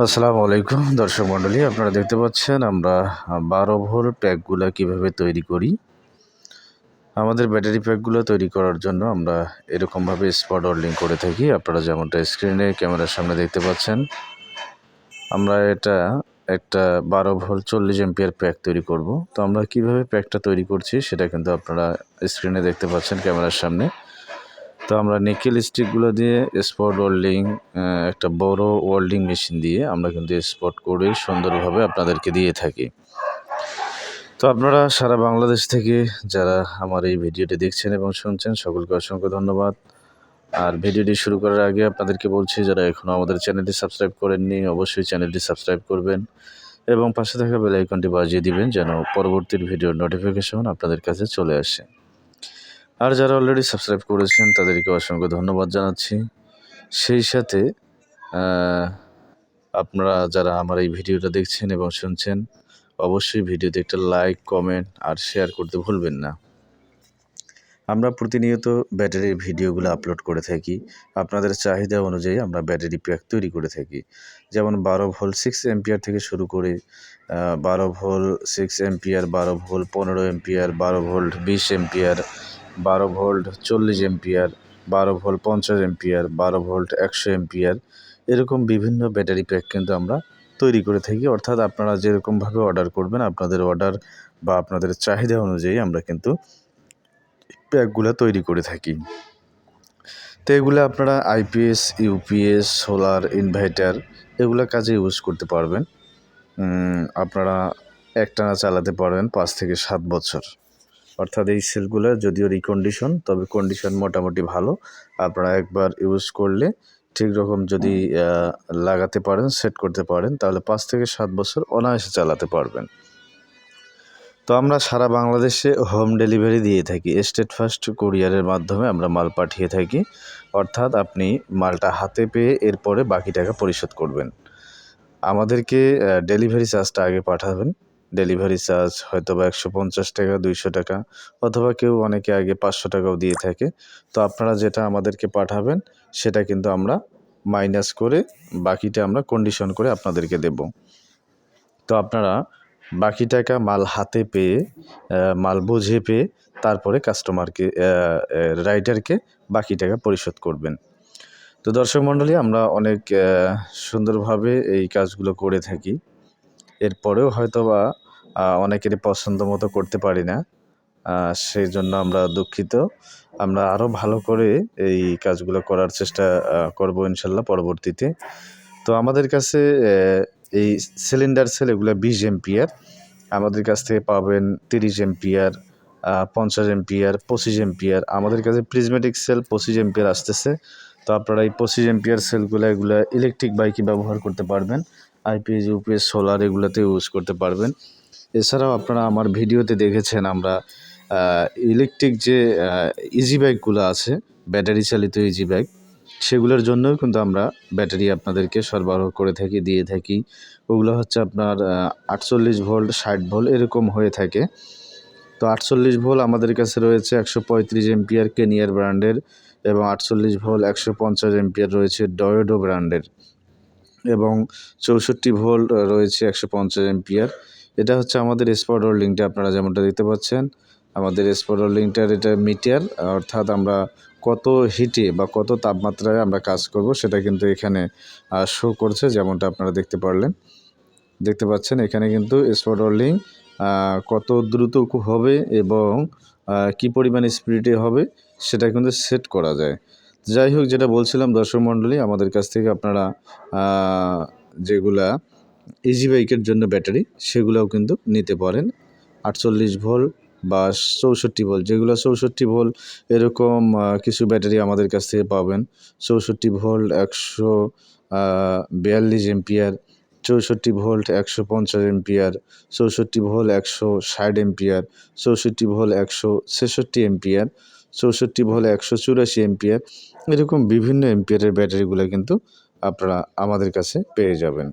আসসালামু আলাইকুম, দর্শক মণ্ডলী, আপনারা দেখতে পাচ্ছেন আমরা বারো ভোর প্যাকগুলো কীভাবে তৈরি করি। আমাদের ব্যাটারি প্যাকগুলো তৈরি করার জন্য আমরা এরকমভাবে স্পট হোল্ডিং করে থাকি। আপনারা যেমনটা স্ক্রিনে ক্যামেরার সামনে দেখতে পাচ্ছেন, আমরা এটা একটা বারো ভোর চল্লিশ এমপিয়ার প্যাক তৈরি করব। তো আমরা কীভাবে প্যাকটা তৈরি করছি সেটা কিন্তু আপনারা স্ক্রিনে দেখতে পাচ্ছেন ক্যামেরার সামনে। তো আমরা নিকেল স্টিকগুলো দিয়ে স্পট ওয়েল্ডিং একটা বড় ওয়েল্ডিং মেশিন দিয়ে আমরা কিন্তু স্পট করে সুন্দরভাবে আপনাদেরকে দিয়ে থাকি। তো আপনারা সারা বাংলাদেশ থেকে যারা আমার এই ভিডিওটি দেখছেন এবং শুনছেন, সকলকে অসংখ্য ধন্যবাদ। আর ভিডিওটি শুরু করার আগে আপনাদেরকে বলছি, যারা এখনও আমাদের চ্যানেলটি সাবস্ক্রাইব করেননি, অবশ্যই চ্যানেলটি সাবস্ক্রাইব করবেন এবং পাশে থাকা বেল আইকনটি বাজিয়ে দিবেন যেন পরবর্তী ভিডিওর নোটিফিকেশন আপনাদের কাছে চলে আসে। আর যারা অলরেডি সাবস্ক্রাইব করেছেন, তাদেরকে অসংখ্য ধন্যবাদ জানাচ্ছি। সেই সাথে আপনারা যারা আমার এই ভিডিওটা দেখছেন এবং শুনছেন, অবশ্যই ভিডিওতে একটা লাইক কমেন্ট আর শেয়ার করতে ভুলবেন না। আমরা প্রতিনিয়ত ব্যাটারির ভিডিওগুলো আপলোড করে থাকি। আপনাদের চাহিদা অনুযায়ী আমরা ব্যাটারি প্যাক তৈরি করে থাকি। যেমন বারো ভোল সিক্স এমপিয়ার থেকে শুরু করে বারো ভোল সিক্স এমপিয়ার বারো ভোল পনেরো এমপিয়ার বারো ভোল্ট বিশ এমপিয়ার বারো ভোল্ট চল্লিশ এমপিয়ার, বারো ভোল্ট পঞ্চাশ এমপিয়ার, বারো ভোল্ট একশো এমপিয়ার, এরকম বিভিন্ন ব্যাটারি প্যাক কিন্তু আমরা তৈরি করে থাকি। অর্থাৎ আপনারা যেরকমভাবে অর্ডার করবেন, আপনাদের অর্ডার বা আপনাদের চাহিদা অনুযায়ী আমরা কিন্তু প্যাকগুলো তৈরি করে থাকি। তো এগুলো আপনারা আইপিএস, ইউপিএস, সোলার ইনভার্টার এগুলো কাজে ইউজ করতে পারবেন। আপনারা একটানা চালাতে পারবেন পাঁচ থেকে সাত বছর। অর্থাৎ এই সেলগুলো যদিও রিকন্ডিশন তবে কন্ডিশন মোটামুটি ভালো। আপনারা একবার ইউজ করলে ঠিক রকম যদি লাগাতে পারেন সেট করতে পারেন তাহলে পাঁচ থেকে সাত বছর অনায়াসে চালাতে পারবেন। তো আমরা সারা বাংলাদেশে হোম ডেলিভারি দিয়ে থাকি। স্টেট ফার্স্ট কুরিয়ারের মাধ্যমে আমরা মাল পাঠিয়ে থাকি। অর্থাৎ আপনি মালটা হাতে পেয়ে এরপরে বাকি টাকা পরিশোধ করবেন। আমাদেরকে ডেলিভারি চার্জটা আগে পাঠাবেন। ডেলিভারি চার্জ হয়তো বা একশো পঞ্চাশ টাকা, দুইশো টাকা অথবা কেউ অনেকে আগে পাঁচশো টাকাও দিয়ে থাকে। তো আপনারা যেটা আমাদেরকে পাঠাবেন সেটা কিন্তু আমরা মাইনাস করে বাকিটা আমরা কন্ডিশন করে আপনাদেরকে দেব। তো আপনারা বাকি টাকা মাল হাতে পেয়ে মাল বুঝে পেয়ে তারপরে কাস্টমারকে রাইডারকে বাকি টাকা পরিশোধ করবেন। তো দর্শক মণ্ডলী, আমরা অনেক সুন্দরভাবে এই কাজগুলো করে থাকি। এরপরেও হয়তো বা অনেকেরই পছন্দ মতো করতে পারি না। সেই জন্য আমরা দুঃখিত। আমরা আরও ভালো করে এই কাজগুলো করার চেষ্টা করব ইনশাল্লাহ পরবর্তীতে। তো আমাদের কাছে এই সিলিন্ডার সেল এগুলো বিশ এমপিয়ার। আমাদের কাছ থেকে পাবেন তিরিশ এমপিয়ার পঞ্চাশ এমপিয়ার, পঁচিশ এমপিয়ার। আমাদের কাছে প্রিজমেটিক সেল পঁচিশ এমপিয়ার আসতেছে। তো আপনারা এই পঁচিশ এমপিয়ার সেলগুলো এগুলো ইলেকট্রিক বাইকে ব্যবহার করতে পারবেন। আইপিএস ইউপিএস সোলার এগুলোতে ইউজ করতে পারবেন। এছাড়াও আপনারা আমার ভিডিওতে দেখেছেন আমরা ইলেকট্রিক যে ইজি ব্যাগগুলো আছে ব্যাটারি চালিত ইজি ব্যাগ সেগুলোর জন্যও কিন্তু আমরা ব্যাটারি আপনাদেরকে সরবরাহ করে থাকি, দিয়ে থাকি। ওগুলো হচ্ছে আপনার আটচল্লিশ ভোল্ট ষাট ভোল্ট এরকম হয়ে থাকে। তো আটচল্লিশ ভোল্ট আমাদের কাছে রয়েছে একশো পঁয়ত্রিশ এমপিয়ার কেনিয়ার ব্র্যান্ডের এবং আটচল্লিশ ভোল্ট একশো পঞ্চাশ এমপিয়ার রয়েছে ডয়েডো ব্র্যান্ডের এবং চৌষট্টি ভোল্ট রয়েছে একশো পঞ্চাশ এমপিয়ার এটা হচ্ছে আমাদের স্পট হোল্ডিংটা আপনারা যেমনটা দেখতে পাচ্ছেন। আমাদের স্পট হোল্ডিংটার এটা মিটার অর্থাৎ আমরা কত হিটে বা কত তাপমাত্রায় আমরা কাজ করব সেটা কিন্তু এখানে শো করছে, যেমনটা আপনারা দেখতে পারলেন। দেখতে পাচ্ছেন, এখানে কিন্তু স্পট হোল্ডিং কত দ্রুত হবে এবং কি পরিমাণ স্পিডে হবে সেটা কিন্তু সেট করা যায়। যাই হোক, যেটা বলছিলাম, দর্শক মণ্ডলী, আমাদের কাছ থেকে আপনারা যেগুলা ইজি বাইকের জন্য ব্যাটারি, সেগুলোও কিন্তু নিতে পারেন। আটচল্লিশ ভোল্ট বা চৌষট্টি ভোল্ট, যেগুলো চৌষট্টি ভোল্ট এরকম কিছু ব্যাটারি আমাদের কাছ থেকে পাবেন। চৌষট্টি ভোল্ট একশো বিয়াল্লিশ এমপিয়ার, চৌষট্টি ভোল্ট একশো পঞ্চাশ এমপিয়ার, চৌষট্টি ভোল্ট একশো ষাট এমপিয়ার, চৌষট্টি ভোল্ট একশো ছেষট্টি এমপিয়ার চৌষট্টি ভোল্ট একশো চুরাশি এমপিয়ার এরকম বিভিন্ন এমপিয়ারের ব্যাটারিগুলো কিন্তু আপনারা আমাদের কাছে পেয়ে যাবেন।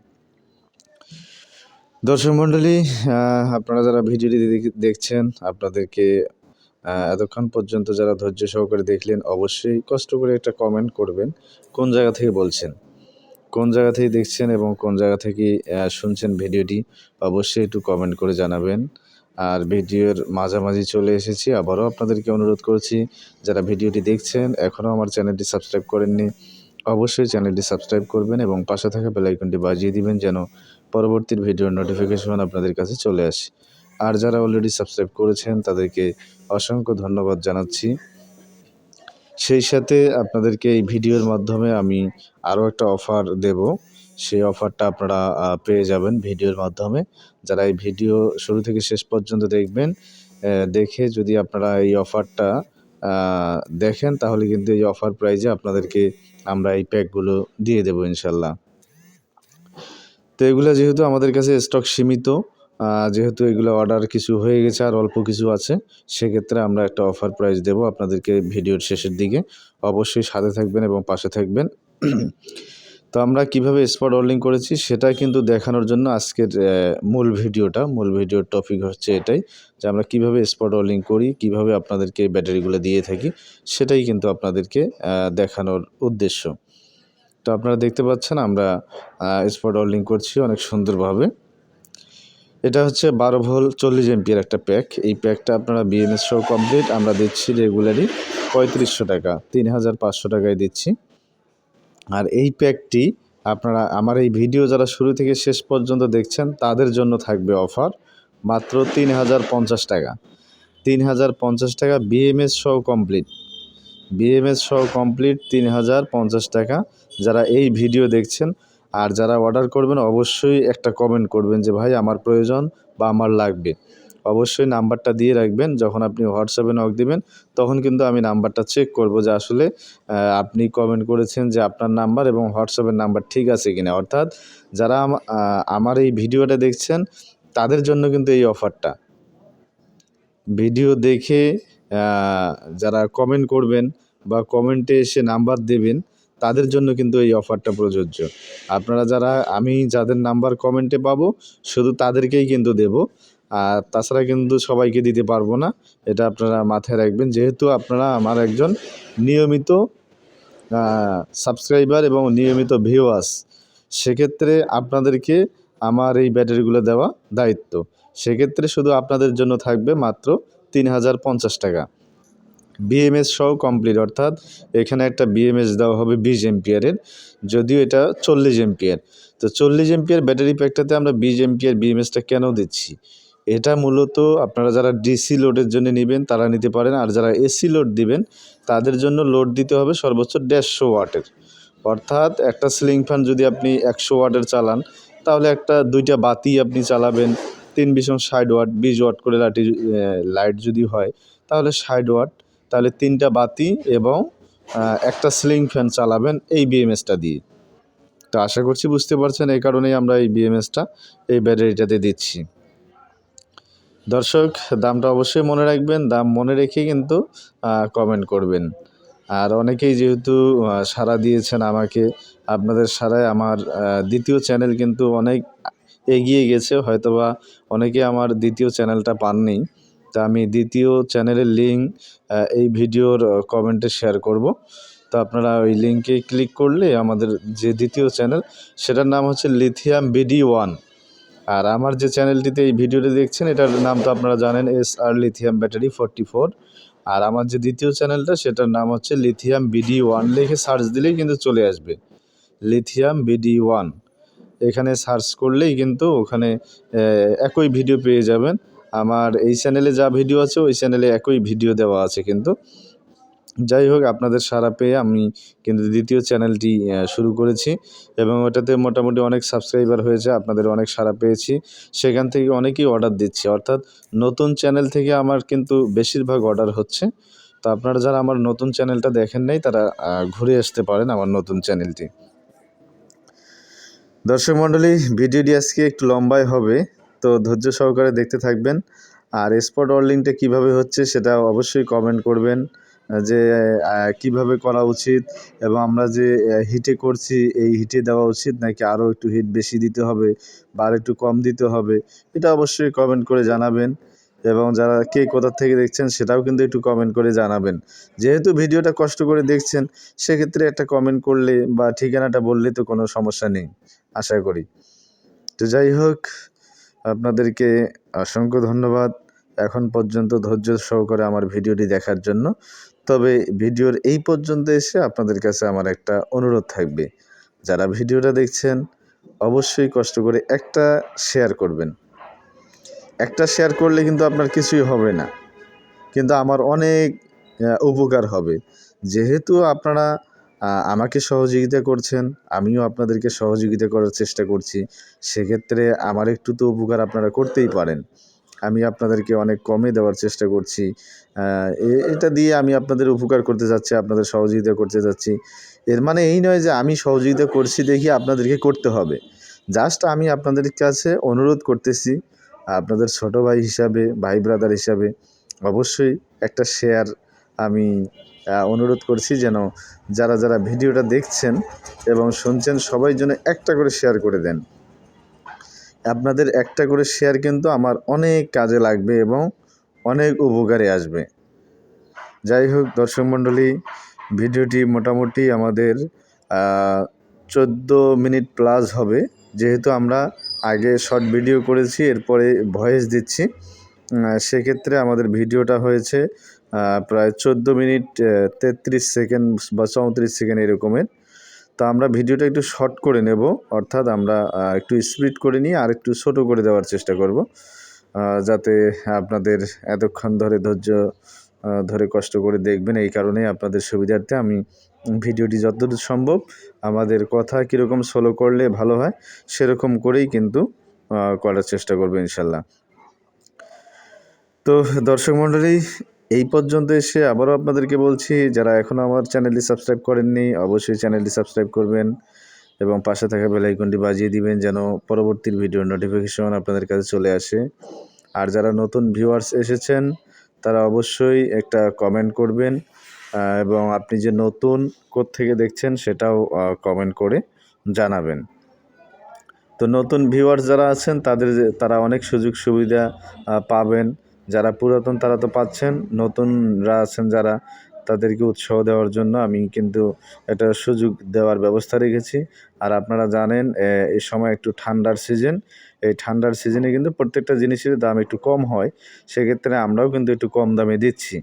দর্শক মণ্ডলী আপনারা যারা ভিডিওটি দেখছেন, আপনাদেরকে এতক্ষণ পর্যন্ত যারা ধৈর্য সহকারে দেখলেন, অবশ্যই কষ্ট করে একটা কমেন্ট করবেন, কোন জায়গা থেকে বলছেন? কোন জায়গা থেকে দেখছেন এবং কোন জায়গা থেকে শুনছেন ভিডিওটি, অবশ্যই একটু কমেন্ট করে জানাবেন। আর ভিডিওর মাঝামাঝি চলে এসেছি। আবারও আপনাদেরকে অনুরোধ করছি, যারা ভিডিওটি দেখছেন, এখনও আমার চ্যানেলটি সাবস্ক্রাইব করেননি, অবশ্যই চ্যানেলটি সাবস্ক্রাইব করবেন এবং পাশে থাকা বেল আইকনটি বাজিয়ে দিবেন যেন পরবর্তী ভিডিওর নোটিফিকেশন আপনাদের কাছে চলে আসে। আর যারা অলরেডি সাবস্ক্রাইব করেছেন, তাদেরকে অসংখ্য ধন্যবাদ জানাচ্ছি। সেই সাথে আপনাদেরকে এই ভিডিওর মাধ্যমে আমি আরও একটা অফার দেব। সেই অফারটা আপনারা পেয়ে যাবেন ভিডিওর মাধ্যমে। যারা এই ভিডিও শুরু থেকে শেষ পর্যন্ত দেখবেন দেখে যদি আপনারা এই অফারটা দেখেন, তাহলে কিন্তু এই অফার প্রাইজে আপনাদেরকে আমরা এই প্যাকগুলো দিয়ে দেবো ইনশাল্লাহ তো এগুলো যেহেতু আমাদের কাছে স্টক সীমিত যেহেতু এগুলো অর্ডার কিছু হয়ে গেছে আর অল্প কিছু আছে, সেক্ষেত্রে আমরা একটা অফার প্রাইস দেবো আপনাদেরকে ভিডিওর শেষের দিকে। অবশ্যই সাথে থাকবেন এবং পাশে থাকবেন। তো আমরা কীভাবে স্পট অর্ডিং করেছি সেটা কিন্তু দেখানোর জন্য আজকের মূল ভিডিওটা, মূল ভিডিওর টপিক হচ্ছে এটাই যে আমরা কীভাবে স্পট অর্ডিং করি, কীভাবে আপনাদেরকে ব্যাটারিগুলো দিয়ে থাকি, সেটাই কিন্তু আপনাদেরকে দেখানোর উদ্দেশ্য। তো আপনারা দেখতে পাচ্ছেন আমরা স্পট অর্ডিং করছি অনেক সুন্দরভাবে। এটা হচ্ছে বারো ভোল চল্লিশ এমপির একটা প্যাক এই প্যাকটা আপনারা বিএমএস সহ কমপ্লিট আমরা দিচ্ছি রেগুলারই পঁয়ত্রিশশো টাকা, তিন হাজার পাঁচশো টাকায় দিচ্ছি। আর এই প্যাকটি আপনারা আমার এই ভিডিও যারা শুরু থেকে শেষ পর্যন্ত দেখছেন, তাদের জন্য থাকবে অফার মাত্র তিন হাজার পঞ্চাশ টাকা। তিন হাজার পঞ্চাশ টাকা বিএমএস সহ কমপ্লিট বিএমএস সহ কমপ্লিট তিন হাজার পঞ্চাশ টাকা। যারা এই ভিডিও দেখছেন আর যারা অর্ডার করবেন, অবশ্যই একটা কমেন্ট করবেন যে, ভাই, আমার প্রয়োজন বা আমার লাগবে। অবশ্যই নাম্বারটা দিয়ে রাখবেন। যখন আপনি হোয়াটসঅ্যাপে নক দিবেন, তখন কিন্তু আমি নাম্বারটা চেক করব যে আসলে আপনি কমেন্ট করেছেন যে আপনার নাম্বার এবং হোয়াটসঅ্যাপের নাম্বার ঠিক আছে কিনা। অর্থাৎ যারা আমার এই ভিডিওটা দেখছেন, তাদের জন্য কিন্তু এই অফারটা ভিডিও দেখে যারা কমেন্ট করবেন বা কমেন্টে এসে নাম্বার দেবেন, তাদের জন্য কিন্তু এই অফারটা প্রযোজ্য। আপনারা যারা, আমি যাদের নাম্বার কমেন্টে পাবো, শুধু তাদেরকেই কিন্তু দেব। আর তাছাড়া কিন্তু সবাইকে দিতে পারব না, এটা আপনারা মাথায় রাখবেন। যেহেতু আপনারা আমার একজন নিয়মিত সাবস্ক্রাইবার এবং নিয়মিত ভিউয়ার্স সেক্ষেত্রে আপনাদেরকে আমার এই ব্যাটারিগুলো দেওয়া দায়িত্ব। সেক্ষেত্রে শুধু আপনাদের জন্য থাকবে মাত্র তিন হাজার পঞ্চাশ টাকা। বিএমএস সহ কমপ্লিট অর্থাৎ এখানে একটা বিএমএস দেওয়া হবে বিশ এমপিয়ারের, যদিও এটা চল্লিশ এমপিয়ার। তো চল্লিশ এমপিয়ার ব্যাটারি প্যাকটাতে আমরা বিশ এমপিয়ার বিএমএসটা কেন দিচ্ছি? এটা মূলত আপনারা যারা ডিসি লোডের জন্য নেবেন তারা নিতে পারেন, আর যারা এসি লোড দিবেন, তাদের জন্য লোড দিতে হবে সর্বোচ্চ দেড়শো ওয়াটের। অর্থাৎ একটা সিলিং ফ্যান যদি আপনি একশো ওয়াটের চালান, তাহলে একটা দুইটা বাতি আপনি চালাবেন, তিন ভীষণ ষাট ওয়াট, বিশ ওয়াট করে লাইটি লাইট যদি হয়, তাহলে ষাট ওয়াট, তাহলে তিনটা বাতি এবং একটা সিলিং ফ্যান চালাবেন এই বিএমএসটা দিয়ে। তো আশা করছি বুঝতে পারছেন, এই কারণেই আমরা এই বিএমএসটা এই ব্যাটারিটাতে দিচ্ছি। দর্শক, দামটা অবশ্যই মনে রাখবেন, দাম মনে রেখে কিন্তু কমেন্ট করবেন। আর অনেকেই যেহেতু সাড়া দিয়েছেন আমাকে, আপনাদের সারায় আমার দ্বিতীয় চ্যানেল কিন্তু অনেক এগিয়ে গেছে, হয়তোবা অনেকে আমার দ্বিতীয় চ্যানেলটা পাননি। তা আমি দ্বিতীয় চ্যানেলের লিঙ্ক এই ভিডিওর কমেন্টে শেয়ার করব। তো আপনারা ওই লিঙ্কে ক্লিক করলে আমাদের যে দ্বিতীয় চ্যানেল সেটার নাম হচ্ছে লিথিয়াম বিডি ওয়ান আর আমার যে চ্যানেলটিতে এই ভিডিওটি দেখছেন, এটার নাম তো আপনারা জানেন, S R lithium battery forty four. আর আমার যে দ্বিতীয় চ্যানেলটা, সেটার নাম হচ্ছে লিথিয়াম বিডি ওয়ান। লিখে সার্চ দিলেই কিন্তু চলে আসবে, লিথিয়াম বিডি ওয়ান। এখানে সার্চ করলেই কিন্তু ওখানে একই ভিডিও পেয়ে যাবেন। আমার এই চ্যানেলে যা ভিডিও আছে, ওই চ্যানেলে একই ভিডিও দেওয়া আছে কিন্তু। যাই হোক, আপনাদের সাড়া পেয়ে আমি কিন্তু দ্বিতীয় চ্যানেলটি শুরু করেছি এবং ওটাতে মোটামুটি অনেক সাবস্ক্রাইবার হয়েছে, আপনাদের অনেক সাড়া পেয়েছি। সেখান থেকে অনেকেই অর্ডার দিচ্ছে। অর্থাৎ নতুন চ্যানেল থেকে আমার কিন্তু বেশিরভাগ অর্ডার হচ্ছে। তো আপনারা যারা আমার নতুন চ্যানেলটা দেখেন নাই, তারা ঘুরে আসতে পারেন আমার নতুন চ্যানেলটি। দর্শক মণ্ডলী, ভিডিওটি আজকে একটু লম্বাই হবে, তো ধৈর্য সহকারে দেখতে থাকবেন। আর স্পট অর্লিংটা কীভাবে হচ্ছে, সেটা অবশ্যই কমেন্ট করবেন। যে কীভাবে করা উচিত এবং আমরা যে হিটে করছি, এই হিটে দেওয়া উচিত নাকি আরও একটু হিট বেশি দিতে হবে বা আর একটু কম দিতে হবে, এটা অবশ্যই কমেন্ট করে জানাবেন এবং যারা কে কোথা থেকে দেখছেন সেটাও কিন্তু একটু কমেন্ট করে জানাবেন। যেহেতু ভিডিওটা কষ্ট করে দেখছেন, সেক্ষেত্রে একটা কমেন্ট করলে বা ঠিকানাটা বললে তো কোনো সমস্যা নেই, আশা করি। তো যাই হোক, আপনাদেরকে অসংখ্য ধন্যবাদ। এখন পর্যন্ত ধৈর্য সহকারে আমার ভিডিওটি দেখার জন্য। ভিডিওর এই পর্যন্ত এসে আপনাদের কাছে আমার একটা অনুরোধ থাকবে। যারা ভিডিওটা দেখছেন, অবশ্যই কষ্ট করে একটা শেয়ার করবেন। একটা শেয়ার করলে কিন্তু আপনার কিছুই হবে না। কিন্তু আমার অনেক উপকার হবে। যেহেতু আপনারা আমাকে সহযোগিতা করছেন, আমিও আপনাদেরকে সহযোগিতা করার চেষ্টা করছি, সেক্ষেত্রে আমার একটু তো উপকার আপনারা করতেই পারেন। আমি আপনাদেরকে অনেক কমে দেওয়ার চেষ্টা করছি। এটা দিয়ে আমি আপনাদের উপকার করতে যাচ্ছি, আপনাদের সহযোগিতা করতে যাচ্ছি। এর মানে এই নয় যে আমি সহযোগিতা করছি দেখি আপনাদেরকে করতে হবে। জাস্ট আমি আপনাদের কাছে অনুরোধ করতেছি, আপনাদের ছোট ভাই হিসাবে, ভাই ব্রাদার হিসাবে অবশ্যই একটা শেয়ার আমি অনুরোধ করছি যেন যারা যারা ভিডিওটা দেখছেন এবং শুনছেন সবাই যেন একটা করে শেয়ার করে দেন। আপনাদের একটা করে শেয়ার কিন্তু আমার অনেক কাজে লাগবে এবং অনেক উপকারে আসবে। যাই হোক, দর্শক মণ্ডলী, ভিডিওটি মোটামুটি আমাদের চোদ্দ মিনিট প্লাস হবে। যেহেতু আমরা আগে শর্ট ভিডিও করেছি, এরপরে ভয়েস দিচ্ছি সেক্ষেত্রে আমাদের ভিডিওটা হয়েছে প্রায় চোদ্দ মিনিট তেত্রিশ সেকেন্ড বা চৌত্রিশ সেকেন্ড এরকমের। তো আমরা ভিডিওটা একটু শর্ট করে নেব, অর্থাৎ আমরা একটু স্প্লিট করে নিয়ে আর একটু ছোটো করে দেওয়ার চেষ্টা করব। যাতে আপনাদের এতক্ষণ ধরে ধৈর্য ধরে কষ্ট করে দেখবেন, এই কারণেই আপনাদের সুবিধার্থে আমি ভিডিওটি যতদূর সম্ভব আমাদের কথা কীরকম সোলো করলে ভালো হয়, সেরকম করেই কিন্তু করার চেষ্টা করব ইনশাল্লাহ। তো দর্শক মণ্ডলী, এই পর্যন্ত এসে আবারও আপনাদেরকে বলছি, যারা এখনও আমার চ্যানেলটি সাবস্ক্রাইব করেননি, অবশ্যই চ্যানেলটি সাবস্ক্রাইব করবেন। এবং পাশে থাকা বেল আইকনটি বাজিয়ে দিবেন যেন পরবর্তী ভিডিওর নোটিফিকেশন আপনাদের কাছে চলে আসে। আর যারা নতুন ভিউয়ার্স এসেছেন, তারা অবশ্যই একটা কমেন্ট করবেন এবং আপনি যে নতুন থেকে দেখছেন সেটাও কমেন্ট করে জানাবেন। তো নতুন ভিউয়ার্স যারা আছেন, তাদের তারা অনেক সুযোগ সুবিধা পাবেন। যারা পুরাতন, তারা তো পাচ্ছেন। নতুনরা আছেন যারা তাদেরকে উৎসাহ দেওয়ার জন্য আমি কিন্তু একটা সুযোগ দেওয়ার ব্যবস্থা রেখেছি। আর আপনারা জানেন এই সময় একটু ঠান্ডার সিজন এই ঠান্ডার সিজনে কিন্তু প্রত্যেকটা জিনিসের দাম একটু কম হয়। সেক্ষেত্রে আমরাও কিন্তু একটু কম দামে দিচ্ছি।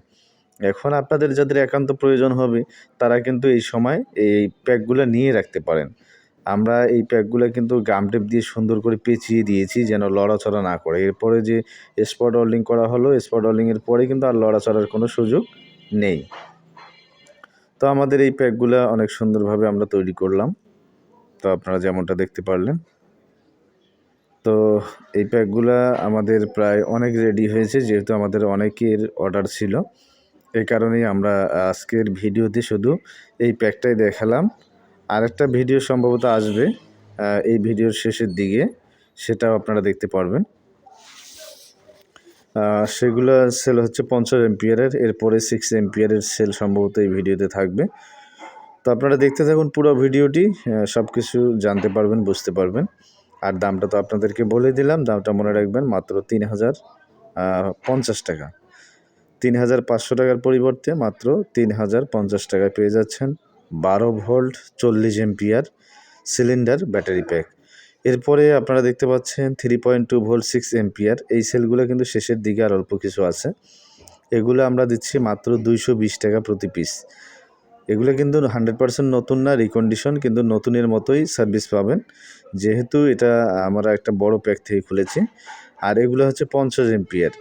এখন আপনাদের যাদের একান্ত প্রয়োজন হবে, তারা কিন্তু এই সময় এই প্যাকগুলো নিয়ে রাখতে পারেন। আমরা এই প্যাকগুলো কিন্তু গাম টেপ দিয়ে সুন্দর করে পেঁচিয়ে দিয়েছি যেন লড়াচড়া না করে। এরপরে যে স্পট ওয়েল্ডিং করা হলো স্পট ওয়েল্ডিংয়ের পরে কিন্তু আর লড়াচড়ার কোনো সুযোগ নেই। তো আমাদের এই প্যাকগুলো অনেক সুন্দরভাবে আমরা তৈরি করলাম। তো আপনারা যেমনটা দেখতে পারলেন। তো এই প্যাকগুলা আমাদের প্রায় অনেক রেডি হয়েছে, যেহেতু আমাদের অনেকের অর্ডার ছিল। এই কারণেই আমরা আজকের ভিডিওতে শুধু এই প্যাকটাই দেখালাম। আরেকটা ভিডিও সম্ভবত আসবে এই ভিডিওর শেষের দিকে। সেটাও আপনারা দেখতে পারবেন। সেগুলো সেল হচ্ছে পঞ্চাশ এমপিয়ারের এরপরে সিক্স এমপিয়ারের সেল সম্ভবত এই ভিডিওতে থাকবে। তো আপনারা দেখতে থাকুন পুরো ভিডিওটি সব কিছু জানতে পারবেন, বুঝতে পারবেন। আর দামটা তো আপনাদেরকে বলে দিলাম, দামটা মনে রাখবেন মাত্র তিন হাজার পঞ্চাশ টাকা। তিন হাজার পাঁচশো টাকার পরিবর্তে মাত্র তিন হাজার পঞ্চাশ টাকায় পেয়ে যাচ্ছেন বারো ভোল্ট চল্লিশ এমপিয়ার সিলিন্ডার ব্যাটারি প্যাক এরপরে আপনারা দেখতে পাচ্ছেন three point two volt six ampere এই সেলগুলো কিন্তু শেষের দিকে আর অল্প কিছু আছে। এগুলো আমরা দিচ্ছি মাত্র দুইশো বিশ টাকা প্রতি পিস এগুলো কিন্তু হান্ড্রেড পার্সেন্ট নতুন না রিকন্ডিশন কিন্তু নতুনের মতোই সার্ভিস পাবেন। যেহেতু এটা আমরা একটা বড় প্যাক থেকে খুলেছি। আর এগুলো হচ্ছে পঞ্চাশ এমপিয়ার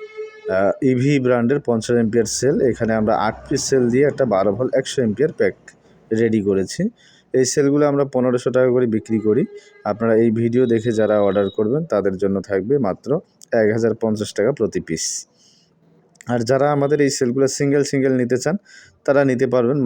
ইভি ব্র্যান্ডের পঞ্চাশ এমপিয়ার সেল এখানে আমরা আট পিস সেল দিয়ে একটা বারো ভোল্ট একশো এমপিয়ার প্যাক রেডি করেছি। এই সেলগুলো আমরা পনেরোশো টাকা করে বিক্রি করি। আপনারা এই ভিডিও দেখে যারা অর্ডার করবেন, তাদের জন্য থাকবে মাত্র এক হাজার পঞ্চাশ টাকা প্রতি পিস। আর যারা আমাদের এই সেলগুলো সিঙ্গেল সিঙ্গেল নিতে চান, তারা নিতে পারবেন